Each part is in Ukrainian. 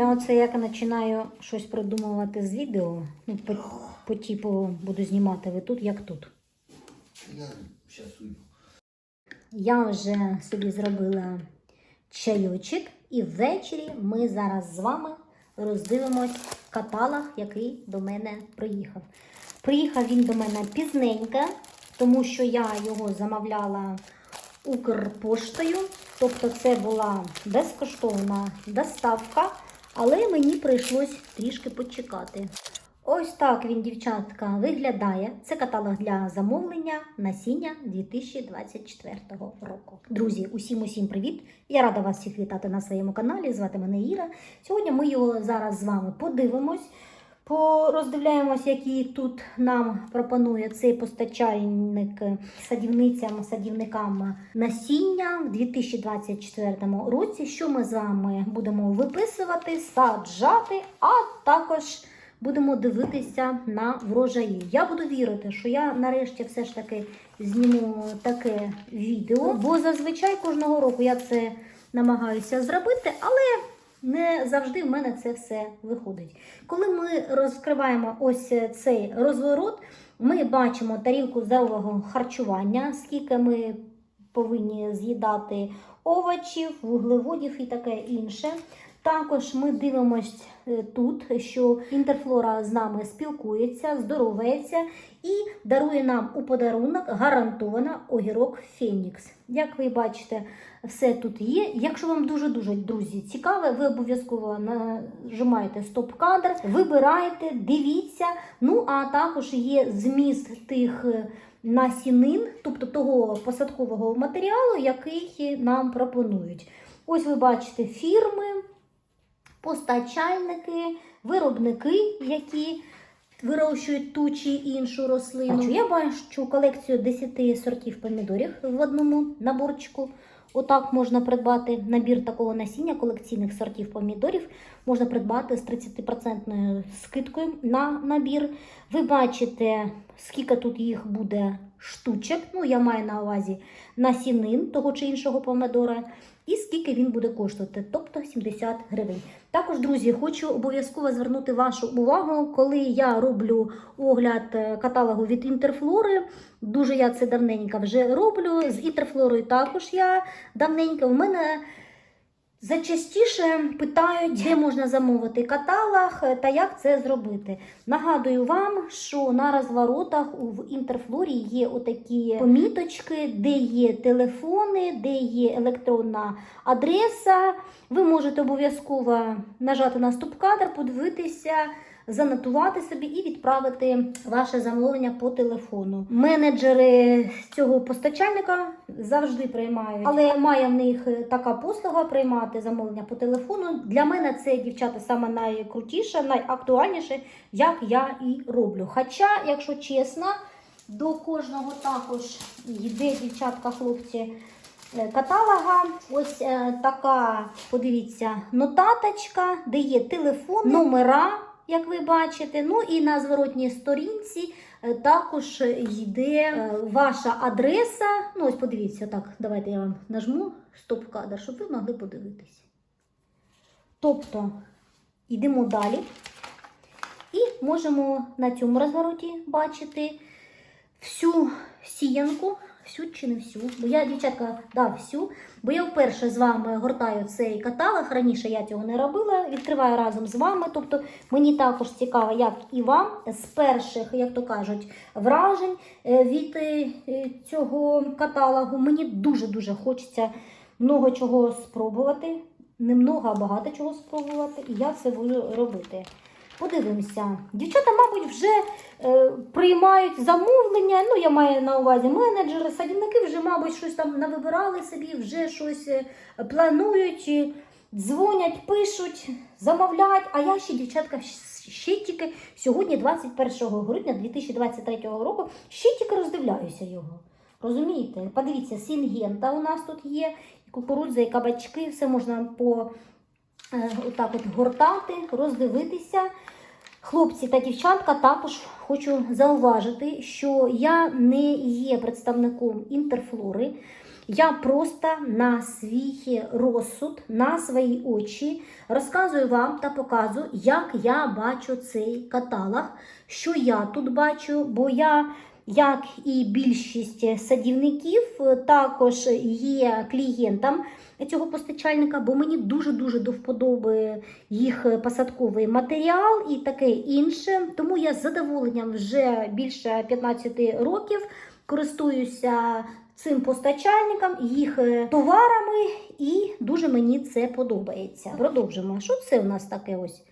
Я оце як починаю щось придумувати з відео, ну, по, по типу буду знімати ви тут, як тут. Я зараз уйду. Я вже собі зробила чайочок, і ввечері ми зараз з вами роздивимось каталог, який до мене приїхав. Приїхав він до мене пізненько, тому що я його замовляла Укрпоштою. Тобто це була безкоштовна доставка, але мені прийшлось трішки почекати. Ось так він, дівчатка, виглядає. Це каталог для замовлення насіння 2024 року. Друзі, усім усім привіт! Я рада вас всіх вітати на своєму каналі. Звати мене Іра. Сьогодні ми його зараз з вами подивимось. Пороздивляємось, які тут нам пропонує цей постачальник садівницям, садівникам насіння в 2024 році. Що ми з вами будемо виписувати, саджати, а також будемо дивитися на врожаї. Я буду вірити, що я нарешті все ж таки зніму таке відео, бо зазвичай кожного року я це намагаюся зробити, але не завжди в мене це все виходить. Коли ми розкриваємо ось цей розворот, ми бачимо тарілку здорового харчування, скільки ми повинні з'їдати овочів, вуглеводів і таке інше. Також ми дивимось е, тут, що інтерфлора з нами спілкується, здоровається і дарує нам у подарунок гарантовано огірок Фенікс. Як ви бачите, все тут є. Якщо вам дуже-дуже, друзі, цікаве, ви обов'язково нажимаєте стоп-кадр, вибираєте, дивіться. Ну, а також є зміст тих е, насінин, тобто того посадкового матеріалу, який нам пропонують. Ось ви бачите фірми, постачальники, виробники, які вирощують ту чи іншу рослину. Я бачу колекцію 10 сортів помідорів в одному наборчику. Отак можна придбати набір такого насіння колекційних сортів помідорів. Можна придбати з 30% скидкою на набір. Ви бачите, скільки тут їх буде штучок. Ну, я маю на увазі насінин того чи іншого помидора. І скільки він буде коштувати, тобто 70 гривень. Також, друзі, хочу обов'язково звернути вашу увагу, коли я роблю огляд е, каталогу від Інтерфлори. Дуже я це давненько вже роблю. З Інтерфлорою також я давненько. У мене зачастіше питають, де можна замовити каталог та як це зробити. Нагадую вам, що на розворотах в Інтерфлорі є отакі поміточки, де є телефони, де є електронна адреса. Ви можете обов'язково нажати на стоп-кадр, подивитися, занотувати собі і відправити ваше замовлення по телефону. Менеджери цього постачальника завжди приймають, але має в них така послуга приймати замовлення по телефону. Для мене це дівчата саме найкрутіше, найактуальніше, як я і роблю. Хоча, якщо чесно, до кожного також йде дівчатка, хлопці. е, Каталога, ось е, така, подивіться, нотаточка, де є телефон, номера, як ви бачите. Ну і на зворотній сторінці е, також йде е, ваша адреса. Ну, ось подивіться, так, давайте я вам нажму стоп-кадр, щоб ви могли подивитись. Тобто, йдемо далі. І можемо на цьому розвороті бачити всю сіянку, всю чи не всю. Бо я, дівчатка, да, всю. Бо я вперше з вами гортаю цей каталог. Раніше я цього не робила. Відкриваю разом з вами. Тобто мені також цікаво, як і вам з перших, як то кажуть, вражень е, від е, цього каталогу. Мені дуже-дуже хочеться много чого спробувати. Не много, а багато чого спробувати. І я це буду робити. Подивимося. Дівчата, мабуть, вже е, приймають замовлення. Ну, я маю на увазі менеджери, садівники вже, мабуть, щось там навибирали собі, вже щось е, планують, дзвонять, пишуть, замовляють. А я ще, дівчатка, ще тільки сьогодні, 21 грудня 2023 року, ще тільки роздивляюся його. Розумієте? Подивіться, сінгента у нас тут є, кукурудза, і кабачки, все можна по отак от гортати, роздивитися. Хлопці та дівчатка також хочу зауважити, що я не є представником інтерфлори. Я просто на свій розсуд, на свої очі розказую вам та показую, як я бачу цей каталог, що я тут бачу, бо я. Як і більшість садівників, також є клієнтом цього постачальника, бо мені дуже-дуже до вподоби їх посадковий матеріал і таке інше. Тому я з задоволенням вже більше 15 років користуюся цим постачальником, їх е, товарами, і дуже мені це подобається. Продовжимо. Що це у нас таке ось?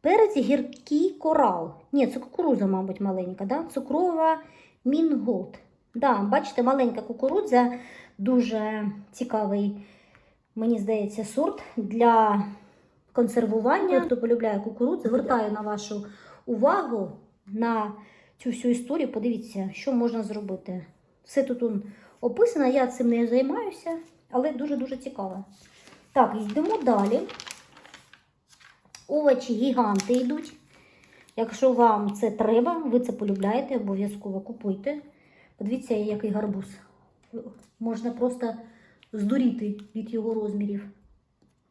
Перець гіркий корал. Ні, це кукурудза, мабуть, маленька, да? цукрова мінголд. Да, бачите, маленька кукурудза, дуже цікавий, мені здається, сорт для консервування. Хто полюбляє кукурудзу, звертаю на вашу увагу на цю всю історію. Подивіться, що можна зробити. Все тут он описано, я цим не займаюся, але дуже-дуже цікаво. Так, йдемо далі. Овочі гіганти йдуть. Якщо вам це треба, ви це полюбляєте, обов'язково купуйте. Подивіться, який гарбуз. Можна просто здуріти від його розмірів.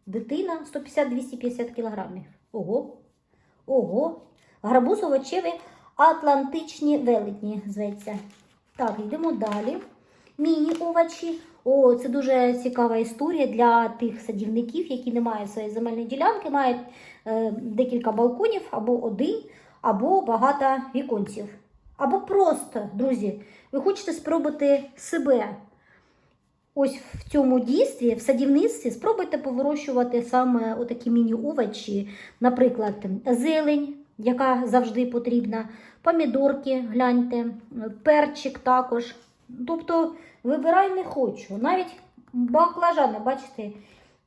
Дитина 150-250 кілограмів. Ого. Ого. Гарбуз овочевий Атлантичні велетні зветься. Так, йдемо далі. Міні-овочі. О, це дуже цікава історія для тих садівників, які не мають своєї земельної ділянки, мають е, декілька балконів або один, або багато віконців. Або просто, друзі, ви хочете спробувати себе. Ось в цьому дійстві, в садівництві, спробуйте повирощувати саме отакі міні-овочі, наприклад, зелень, яка завжди потрібна, помідорки, гляньте, перчик також. Тобто вибирай не хочу. Навіть баклажани, бачите,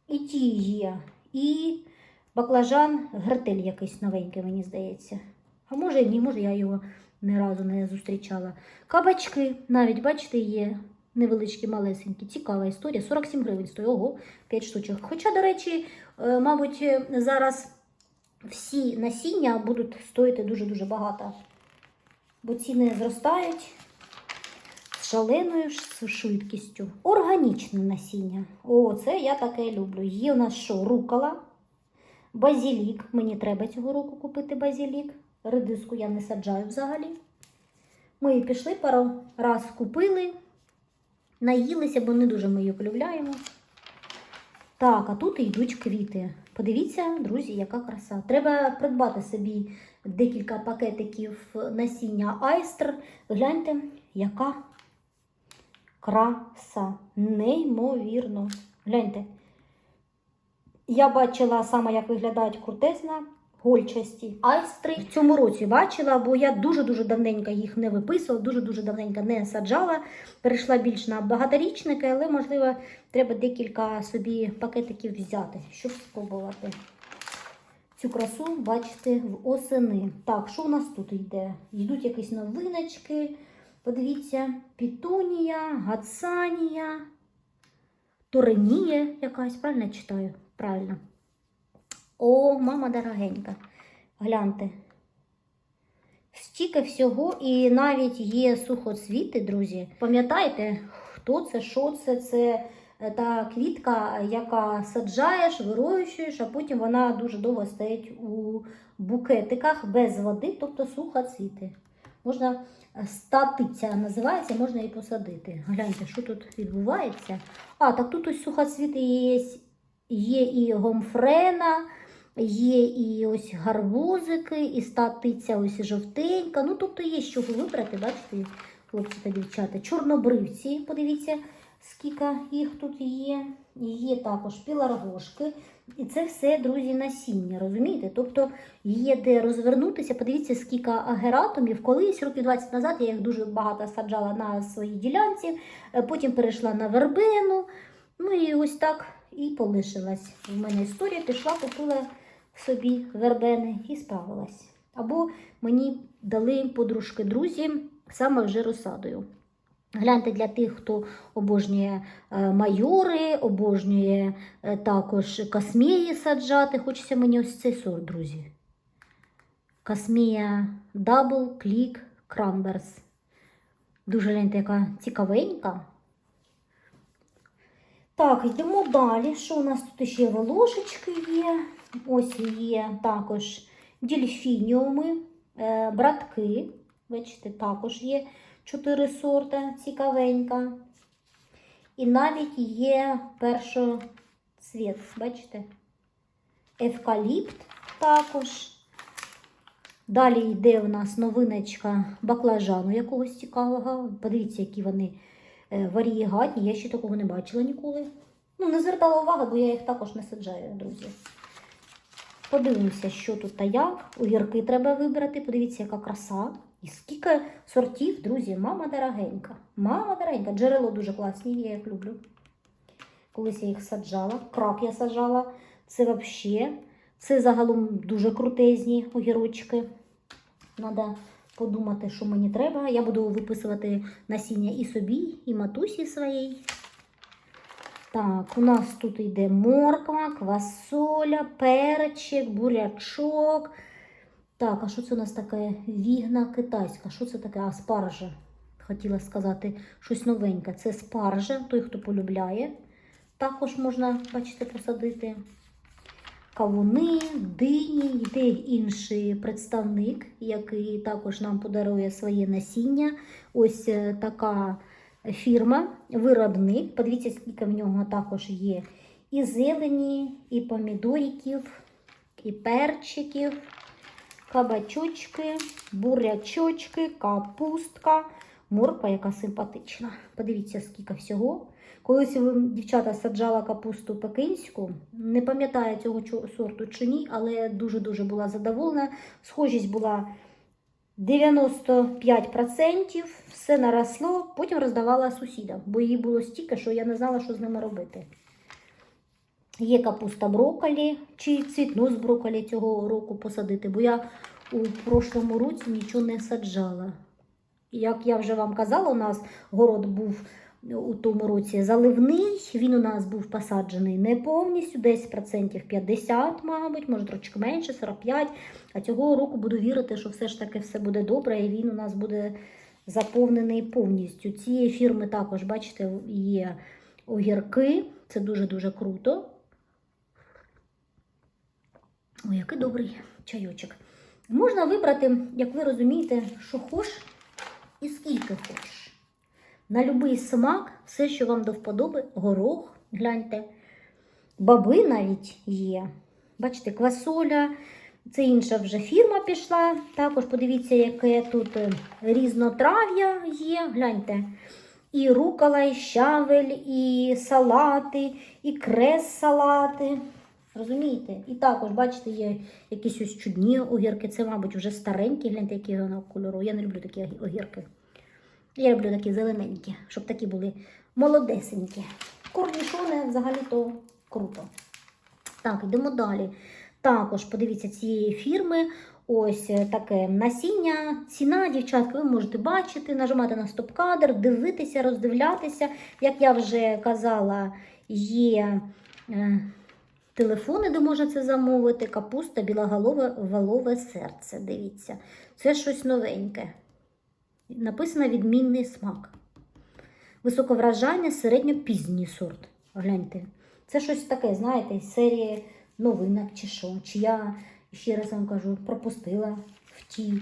і ті є. І баклажан гертель якийсь новенький, мені здається. А може і ні, може я його ні разу не зустрічала. Кабачки навіть, бачите, є невеличкі, малесенькі. Цікава історія. 47 гривень стоїть. Ого, 5 штучок. Хоча, до речі, е, мабуть, е, зараз всі насіння будуть стоїти дуже-дуже багато. Бо ціни зростають з шаленою швидкістю. Органічне насіння. О, це я таке люблю. Є у нас що? Рукола, базілік. Мені треба цього року купити базілік. Редиску я не саджаю взагалі. Ми пішли пару раз купили, наїлися, бо не дуже ми її полюбляємо. Так, а тут йдуть квіти. Подивіться, друзі, яка краса. Треба придбати собі декілька пакетиків насіння айстр. Гляньте, яка краса. Неймовірно. Гляньте. Я бачила саме, як виглядають крутезна гольчасті. Айстри в цьому році бачила, бо я дуже-дуже давненько їх не виписувала, дуже-дуже давненько не саджала. Перейшла більш на багаторічники, але, можливо, треба декілька собі пакетиків взяти, щоб спробувати. Цю красу бачите в осени. Так, що у нас тут йде? Йдуть якісь новиночки. Подивіться, пітунія, гацанія, торенія якась, правильно я читаю? Правильно. О, мама дорогенька. Гляньте. Стільки всього, і навіть є сухоцвіти, друзі. Пам'ятаєте, хто це, що це? Це е, та квітка, яка саджаєш, вирощуєш, а потім вона дуже довго стоїть у букетиках без води, тобто сухоцвіти. Можна е, статиця називається, можна її посадити. Гляньте, що тут відбувається. А, так тут ось сухоцвіти є, є і гомфрена. Є і ось гарбузики, і статиця ось жовтенька. Ну, тобто є чого вибрати, бачите, хлопці та дівчата. Чорнобривці, подивіться, скільки їх тут є. Є також піларгошки. І це все, друзі, насіння, розумієте? Тобто є де розвернутися. Подивіться, скільки агератумів. Колись, років 20 назад, я їх дуже багато саджала на своїй ділянці, е, потім перейшла на вербену. Ну і ось так і полишилась. В мене історія пішла, купила собі вербени і справилась. Або мені дали подружки друзі саме вже розсадою. Гляньте для тих, хто обожнює е, майори, обожнює е, також касмії саджати. Хочеться мені ось цей сорт, друзі. Касмія Double Click Cranberries. Дуже гляньте, яка цікавенька. Так, йдемо далі. Що у нас тут ще волошечки є? Ось є також дельфініуми, е, братки. Бачите, також є чотири сорта, цікавенька. І навіть є першоцвіт, бачите? Евкаліпт також. Далі йде у нас новиночка баклажану якогось цікавого. Подивіться, які вони е, варієгатні. Я ще такого не бачила ніколи. Ну, не звертала уваги, бо я їх також не саджаю, друзі. Подивимося, що тут та як. Огірки треба вибрати. Подивіться, яка краса. І скільки сортів, друзі, мама дорогенька. Мама дорогенька. Джерело дуже класні, я їх люблю. Колись я їх саджала. Крак я саджала. Це взагалі. Це загалом дуже крутезні огірочки. Треба подумати, що мені треба. Я буду виписувати насіння і собі, і матусі своїй. Так, у нас тут йде морква, квасоля, перчик, бурячок. Так, а що це у нас таке? Вігна китайська. Що це таке? А, спаржа. Хотіла сказати щось новеньке. Це спаржа, той, хто полюбляє. Також можна, бачите, посадити. Кавуни, дині, йде інший представник, який також нам подарує своє насіння. Ось е, така фірма, виробник. Подивіться, скільки в нього також є і зелені, і помідориків, і перчиків, кабачочки, бурячочки, капустка, морква, яка симпатична. Подивіться, скільки всього. Колись дівчата саджала капусту пекинську, не пам'ятаю цього сорту чи ні, але дуже-дуже була задоволена. Схожість була 95%, все наросло, потім роздавала сусідам, бо її було стільки, що я не знала, що з ними робити. Є капуста брокколі, чи цвітну з брокколі цього року посадити, бо я у прошлому році нічого не саджала. Як я вже вам казала, у нас город був у тому році заливний, він у нас був посаджений не повністю, десь процентів 50, мабуть, може трошки менше, 45. А цього року буду вірити, що все ж таки все буде добре, і він у нас буде заповнений повністю. Цієї фірми також, бачите, є огірки. Це дуже-дуже круто. Ой, який добрий чайочок. Можна вибрати, як ви розумієте, що хоч і скільки хочеш. На будь-який смак, все, що вам до вподоби, горох, гляньте. Баби навіть є. Бачите, квасоля. Це інша вже фірма пішла. Також подивіться, яке тут е, різнотрав'я є. Гляньте. І рукола, і щавель, і салати, і крес-салати. Розумієте? І також, бачите, є якісь ось чудні огірки. Це, мабуть, вже старенькі, гляньте, які кольору. Я не люблю такі огірки. Я люблю такі зелененькі, щоб такі були молодесенькі. Корнішони взагалі-то круто. Так, йдемо далі. Також подивіться цієї фірми. Ось е, таке насіння. Ціна, дівчатка, ви можете бачити, нажимати на стоп-кадр, дивитися, роздивлятися. Як я вже казала, є е, телефони, де можна це замовити. Капуста, білоголове валове серце. Дивіться, це щось новеньке. Написано відмінний смак. Високовражання, середньо-пізній сорт. Гляньте. Це щось таке, знаєте, із серії новинок чи що. Чи я, ще раз вам кажу, пропустила в ті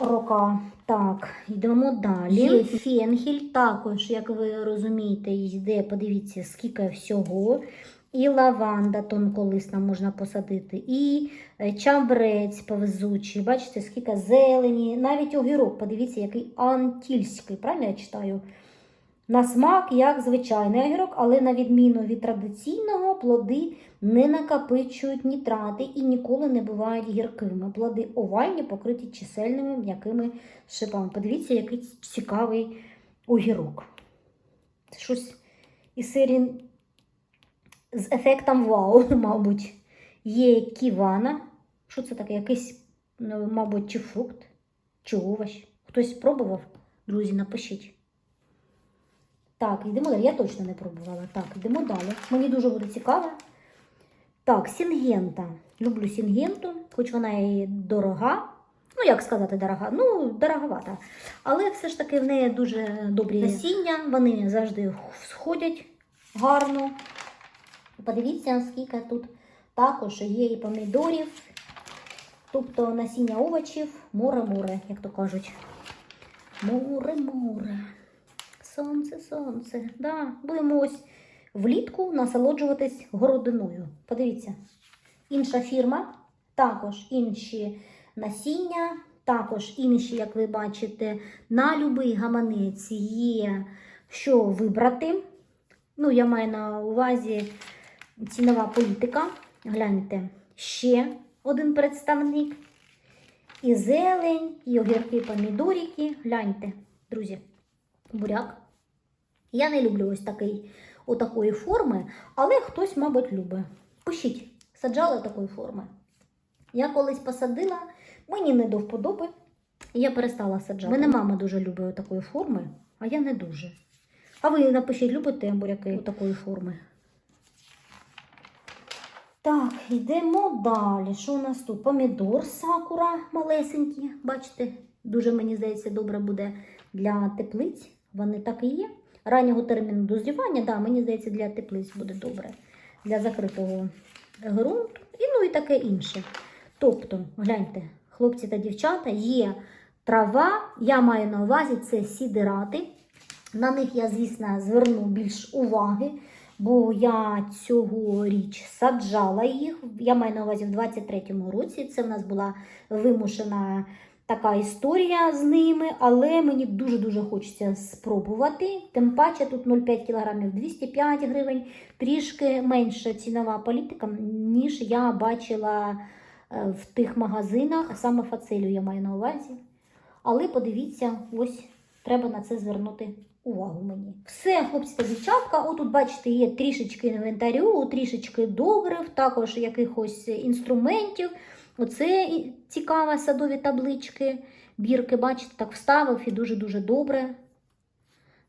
рока. Так, йдемо далі. Є фенхель, також, як ви розумієте, йде, подивіться, скільки всього. І лаванда тонколисна можна посадити, і е, чамбрець повезучий. Бачите, скільки зелені, навіть огірок, подивіться, який антільський, правильно я читаю? На смак, як звичайний огірок, але на відміну від традиційного, плоди не накопичують нітрати і ніколи не бувають гіркими. Плоди овальні, покриті чисельними м'якими шипами. Подивіться, який цікавий огірок. Це щось із серії з ефектом вау, мабуть. Є ківана. Що це таке? Якийсь, ну, мабуть, чи фрукт, чи овощ. Хтось пробував? Друзі, напишіть. Так, йдемо далі. Я точно не пробувала. Так, йдемо далі. Мені дуже буде цікаво. Так, сінгента. Люблю сінгенту, хоч вона і дорога. Ну, як сказати, дорога? Ну, дороговата. Але все ж таки в неї дуже добрі насіння, вони завжди сходять гарно. Подивіться, скільки тут також є і помідорів, тобто насіння овочів, море-море, як то кажуть. Море-море. Сонце, сонце. Да, будемо ось влітку насолоджуватись городиною. Подивіться, інша фірма, також інші насіння, також інші, як ви бачите, на будь-який гаманець є що вибрати. Ну, я маю на увазі цінова політика. Гляньте, ще один представник. І зелень, і огірки, помідорики. Гляньте, друзі, буряк. Я не люблю ось такий, отакої форми, але хтось, мабуть, любить. Пишіть, саджали такої форми. Я колись посадила, мені не до вподоби, і я перестала саджати. Мене мама дуже любить такої форми, а я не дуже. А ви напишіть, любите буряки такої форми? Так, йдемо далі. Що у нас тут? Помідор сакура малесенькі. Бачите, дуже, мені здається, добре буде для теплиць. Вони так і є. Раннього терміну дозрівання, да, мені здається, для теплиць буде добре. Для закритого ґрунту. І ну і таке інше. Тобто, гляньте, хлопці та дівчата, є трава, я маю на увазі це сідирати. На них я, звісно, зверну більш уваги, бо я цьогоріч саджала їх. Я маю на увазі в 23-му році. Це в нас була вимушена така історія з ними, але мені дуже-дуже хочеться спробувати. Тим паче тут 0,5 кг 205 гривень, трішки менша цінова політика, ніж я бачила е, в тих магазинах, саме фацелю я маю на увазі. Але подивіться, ось треба на це звернути увагу мені. Все, хлопці та дівчатка, отут, бачите, є трішечки інвентарю, трішечки добрив, також якихось інструментів. Оце і цікаве садові таблички, бірки, бачите, так вставив і дуже-дуже добре.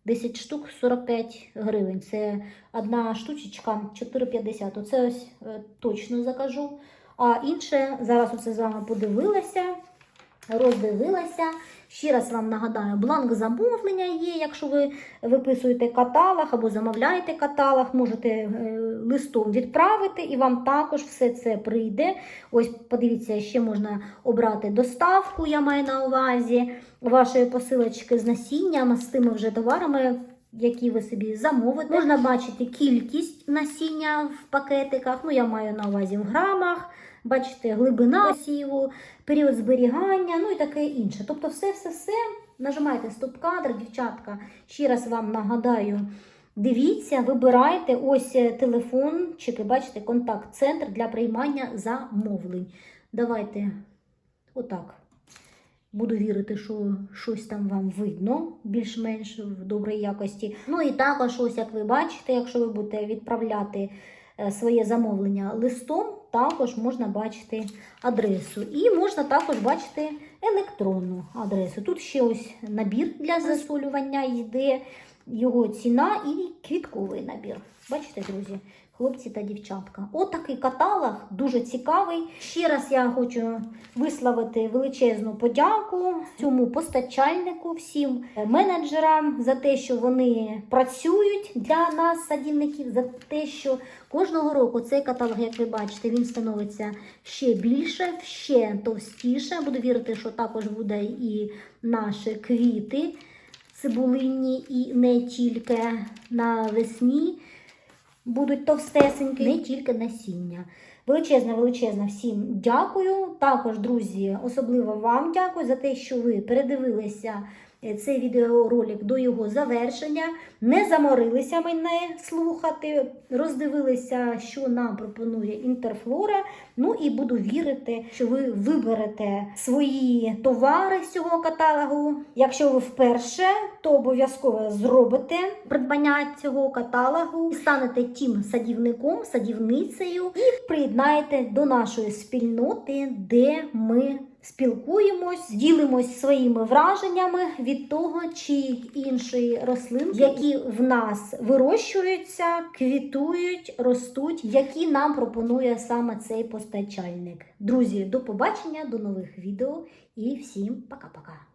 10 штук 45 гривень. Це одна штучечка 4,50. Оце ось е, точно закажу. А інше, зараз оце з вами подивилася, роздивилася. Ще раз вам нагадаю, бланк замовлення є. Якщо ви виписуєте каталог або замовляєте каталог, можете е, листом відправити, і вам також все це прийде. Ось, подивіться, ще можна обрати доставку, я маю на увазі вашої посилочки з насінням, з тими вже товарами. Які ви собі замовите. Можна бачити кількість насіння в пакетиках, ну я маю на увазі в грамах, бачите, глибина посіву, період зберігання, ну і таке інше. Тобто, все-все-все нажимайте стоп-кадр, дівчатка. Ще раз вам нагадаю, дивіться, вибирайте ось е, телефончики, бачите, контакт-центр для приймання замовлень. Давайте отак. Буду вірити, що щось там вам видно, більш-менш в добрій якості. Ну і також, ось як ви бачите, якщо ви будете відправляти е, своє замовлення листом, також можна бачити адресу. І можна також бачити електронну адресу. Тут ще ось набір для засолювання йде, його ціна і квітковий набір. Бачите, друзі? Хлопці та дівчатка. Отакий каталог, дуже цікавий. Ще раз я хочу висловити величезну подяку цьому постачальнику, всім менеджерам за те, що вони працюють для нас, садівників, за те, що кожного року цей каталог, як ви бачите, він становиться ще більше, ще товстіше. Буду вірити, що також буде і наші квіти цибулинні, і не тільки навесні будуть товстесенькі, не тільки насіння. Величезне, величезне всім дякую. Також, друзі, особливо вам дякую за те, що ви передивилися цей відеоролик до його завершення. Не заморилися мене слухати, роздивилися, що нам пропонує інтерфлора. Ну і буду вірити, що ви виберете свої товари з цього каталогу. Якщо ви вперше, то обов'язково зробите придбання цього каталогу, станете тим садівником, садівницею і приєднаєте до нашої спільноти, де ми спілкуємось, ділимось своїми враженнями від того чи іншої рослинки, які в нас вирощуються, квітують, ростуть, які нам пропонує саме цей постачальник. Друзі, до побачення, до нових відео і всім пока-пока.